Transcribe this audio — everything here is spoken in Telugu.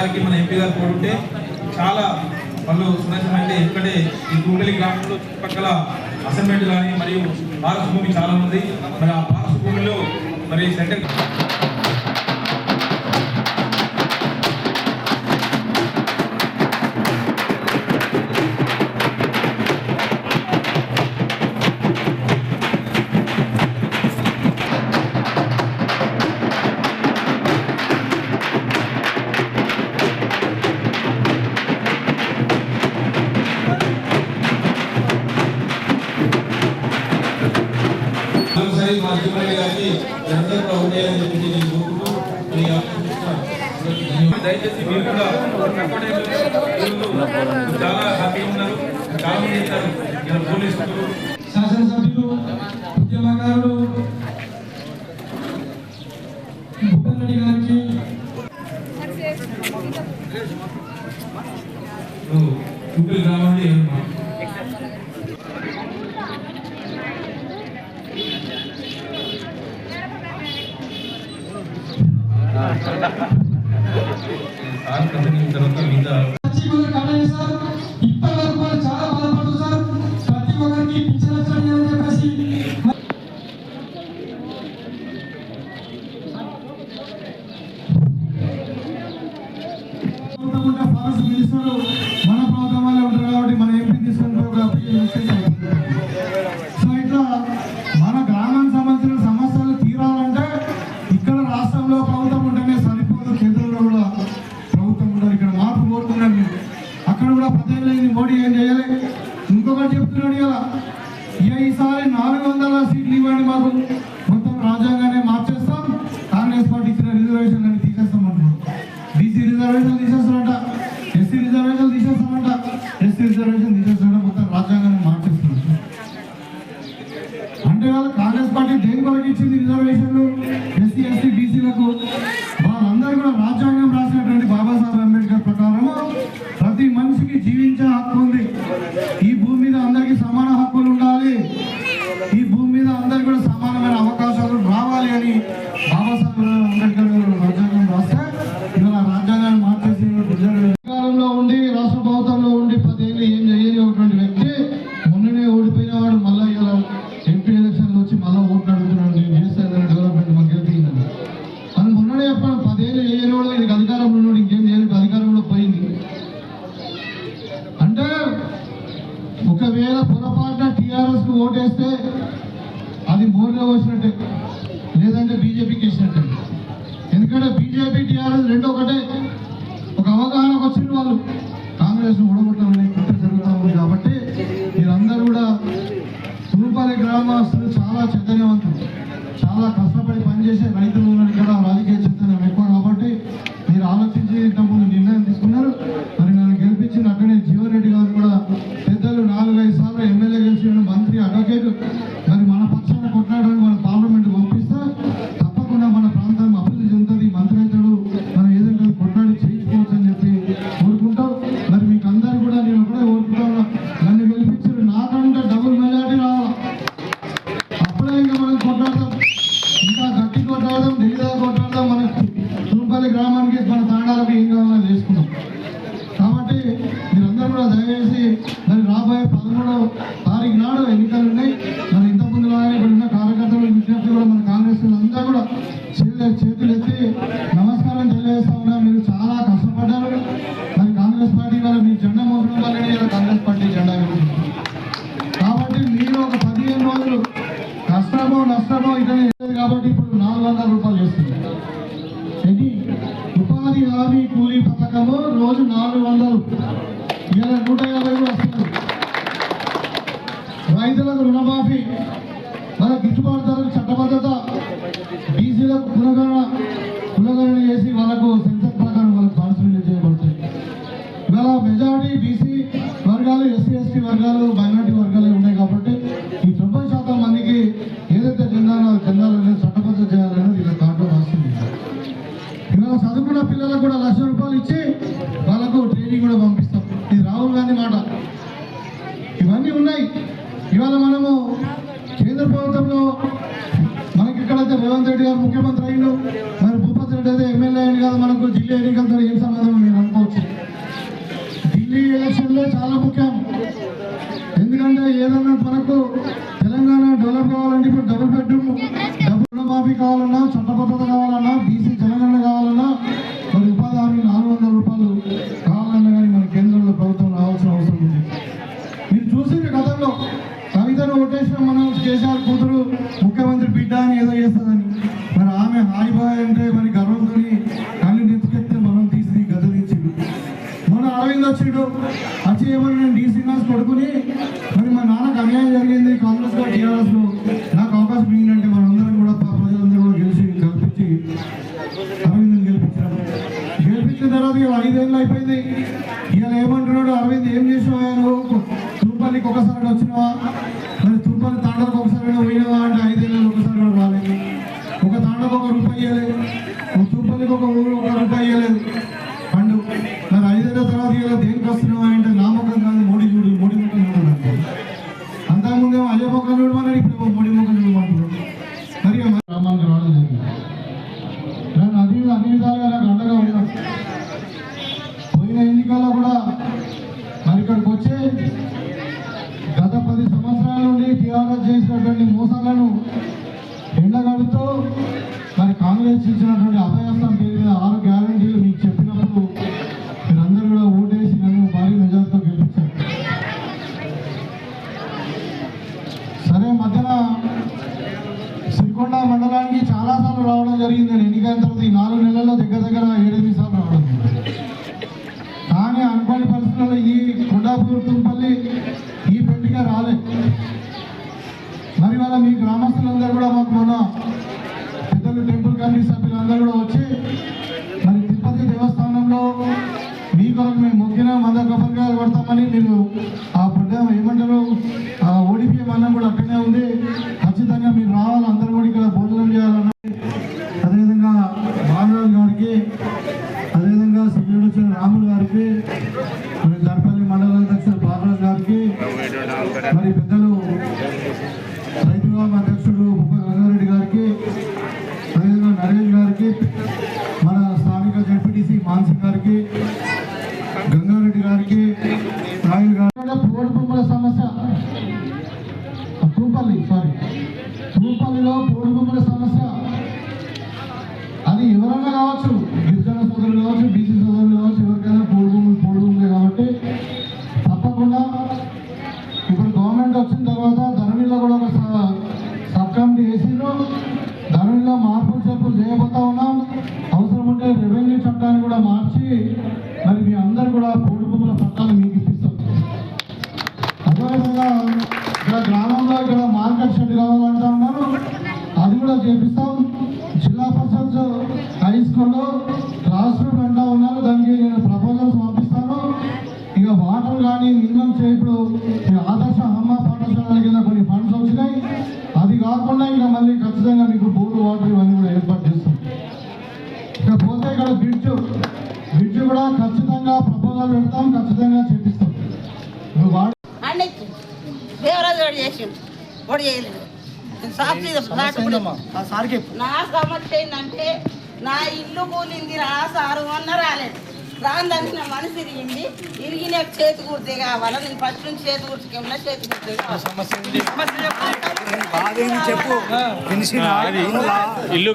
గారికి మన ఎంపీ గారు కోరుంటే చాలా వాళ్ళు సునాశమైతే ఇక్కడే ఈ కూడలి గ్రామంలో చుట్టుపక్కల అసెంబ్లీ కానీ మరియు భారత భూమి చాలా ఉంది. మరి ఆ భారత భూమిలో మరి సెంటర్ అందరూ కూడా శాసనసభ్యులు ఉద్యమకారులు భూపన్ రెడ్డి గారికి గుంటూరు గ్రామంలో ఏర్పాటు Ha. రాష్ట్ర అభివృద్ధి తర్వాత మిగతా ఇప్పటి వరకు చాలా బాధపడుతుంది సార్. ప్రతి ఒక్కరికి పిచ్చర్ చెప్పేసి. రిజర్వేషన్ అని తీసేస్తామంటారు బీసీ రిజర్వేషన్ తీసేస్తారంట ఎస్సీ రిజర్వేషన్ తీసేస్తామంట ఎస్సీ రిజర్వేషన్ టీఆర్ఎస్కి ఓటేస్తే అది మోడీలో వచ్చినట్టే లేదంటే బీజేపీకి వేసినట్టే. ఎందుకంటే బీజేపీ టీఆర్ఎస్ రెండో ఒకటే. ఒక అవగాహనకు వచ్చిన వాళ్ళు. కాంగ్రెస్ను ఓడగొట్టాలని కుట్ర జరుగుతూ ఉంది కాబట్టి మీరందరూ కూడా తూర్పాలి గ్రామస్తులు చాలా చైతన్యవంతులు. చాలా కష్టపడి పనిచేసే రైతులు ఇక్కడ రాజకీయ చైతన్యం చేస్తున్నాం కాబట్టి మీరందరూ కూడా దయచేసి మరి రాబోయే పదమూడవ తారీఖు నాడు ఎన్నికలు ఉన్నాయి. రైతులకు రుణమాఫీ మన గిట్టుబాటు ధరకు చట్టబద్ధత బీసీలకు పునగణన పునగణన చేసి వాళ్ళకు సెన్సెక్ ప్రకారం వాళ్ళకు ట్రాన్స్ఫర్ చేయబడుతుంది. ఇవాళ మెజారిటీ బీసీ వర్గాలు ఎస్సీ ఎస్టీ వర్గాలు మైనార్టీ వర్గాలు ఉన్నాయి కాబట్టి ఈ ప్రభుత్వం కాదు మనకు ఢిల్లీ ఎన్నికలతో ఏం సంబంధం మీరు అనుకోవచ్చు. ఢిల్లీ ఎలక్షన్లో చాలా ముఖ్యం. ఎందుకంటే ఏదన్నా మనకు తెలంగాణ డెవలప్ కావాలంటే ఇప్పుడు డబుల్ బెడ్రూమ్ డబుల్ రుణమాఫీ కావాలన్నా శ్రీనివాస్ కొడుకుని మరి మా నాన్నకు అన్యాయం జరిగింది కాంగ్రెస్లో టీఆర్ఎస్లో. నాకు అవకాశం ఏంటంటే మనందరం కూడా ప్రజలందరూ కూడా గెలిచి కల్పించి అరవింద్ గెలిపించారు గెలిపించిన తర్వాత ఐదేళ్ళు అయిపోయింది. ఇవాళ ఏమంటున్నాడు? అరవింద్ ఏం చేసినావా? నువ్వు తూర్పల్లికి ఒకసారి వచ్చినావా? కొండాపూర్ తుంపల్లి ఈ పెళ్ళిగా రాలేదు మరి వాళ్ళ మీ గ్రామస్తులందరూ కూడా మాకు మొన్న పెద్దలు టెంపుల్ కమిటీ సభ్యులందరూ కూడా వచ్చి మరి తిరుపతి దేవస్థానంలో మీ కొరకు మేము మొక్కిన మంద కొబ్బరికాయలు కొడతామని మీరు ఆ పుట్ట ఏమంటారు? ఆ ఓడిపి అన్నం కూడా అక్కడనే ఉంది. ఖచ్చితంగా మీరు రావాలి అందరూ కూడా ఇక్కడ భోజనం చేయాలన్న కావచ్చు గిరిజన సోదరులు కావచ్చు బీసీ సోదరులు కావచ్చు ఎవరికైనా పోడు భూములు పోడు కాబట్టి తప్పకుండా ఇప్పుడు గవర్నమెంట్ వచ్చిన తర్వాత ధరణిలో కూడా ఒక స- సబ్ కమిటీ వేసిండ్రు. ధరణిలో మార్పులు చేర్పులు చేయబోతా ఉన్నాం. అవసరం ఉంటే రెవెన్యూ చట్టాన్ని కూడా మార్చి దేవరాజు వాడు చేసిండు. వాడు చేయలేదు. నా సమస్య ఏంటంటే నా ఇల్లు కూలింది రా సారు అన్న రాలేదు. రాందని నా మనసు ఇరిగింది ఇరిగి నాకు చేతి కుర్తే కావాలా? నేను ఫస్ట్ నుంచి చేతి కుర్చుకేమన్నా చేతి కుర్తే చెప్పు. ఇల్లు